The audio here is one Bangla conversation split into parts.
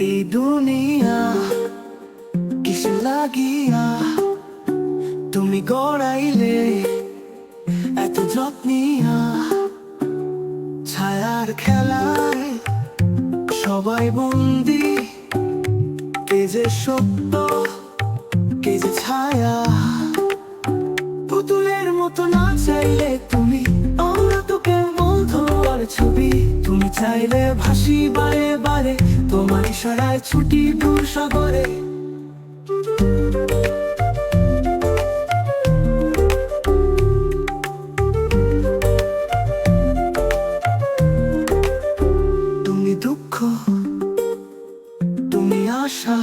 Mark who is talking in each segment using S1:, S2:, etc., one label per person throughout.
S1: এই দুনিয়া কিস লাগিয়া তুমি গড়াইলে এত যত্নিয়া ছায়ার খেলায় সবাই বন্দি, কে যে সত্য, কে যে ছায়া, পুতুলের মতো না চাইলে চাইলে ভাসি বারে বারে, তোমার ইশারায় ছুটি দূর সাগরে। তুমি দুঃখ, তুমি আশা,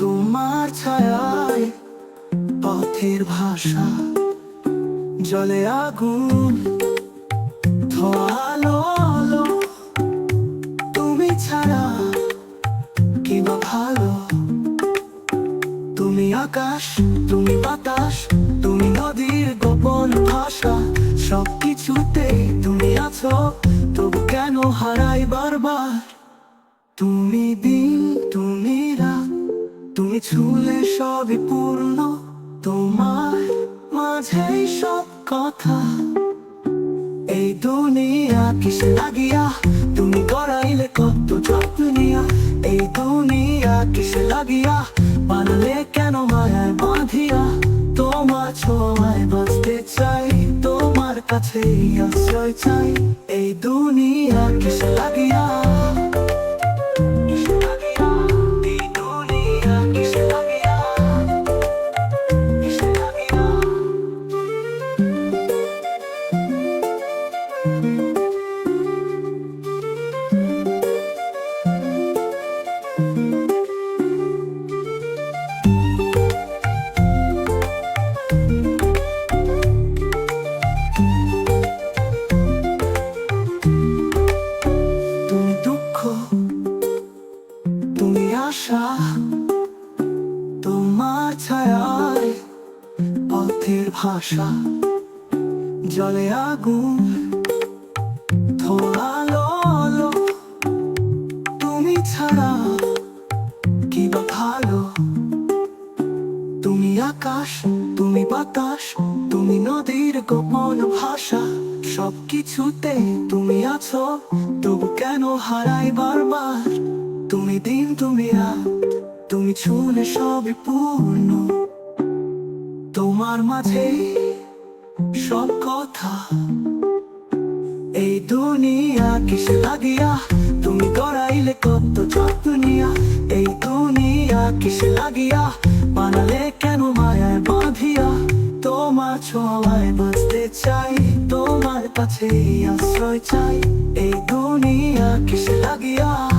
S1: তোমার ছায়ায় পথের ভাষা, জলে আগুন ধোয়ালো আকাশ, তুমি বাতাস, তুমি নদীর গোপন ভাষা। সব কিছুতে তুমি আছো, তবু কেন হারাই বারবার? তুমি দিন, তুমি রাত, তুমি ছুলে সবই পূর্ণ। তোমার মাঝেই সব কথা। এই দুনিয়া কিসে লাগিয়া? তুমি গড়াইলে কত যত্ন নিয়া? এই দুনিয়া কিসে লাগিয়া? বানালে ছোঁয়ায় বাঁচতে চাই তোমার কাছে আশ্রয় চাই। এই দুনিয়া কিসে লাগিয়া তুমি দুঃখ তুমি আশা তোমার পথের ভাষা জলে আগুন ধোয়ালো তুমি আকাশ, তুমি বাতাস, তুমি নদীর গোপন ভাষা। সব কিছুতে তুমি আছো, তবু কেন হারাই বারবার? তুমি দিন, তুমি রাত, তুমি ছুলে সবই পূর্ণ। তোমার মাঝে সব কথা। এই দুনিয়া কিসে লাগিয়া? তুমি গড়াইলে কত যত্ন নিয়া? এই দুনিয়া কিসে লাগিয়া? বানালে কেন মায়ায় বাঁধিয়া তোমার ছোঁয়ায় বাঁচতে চাই? তোমার কাছে আশ্রয় চাই। এই দুনিয়া কিসে লাগিয়া?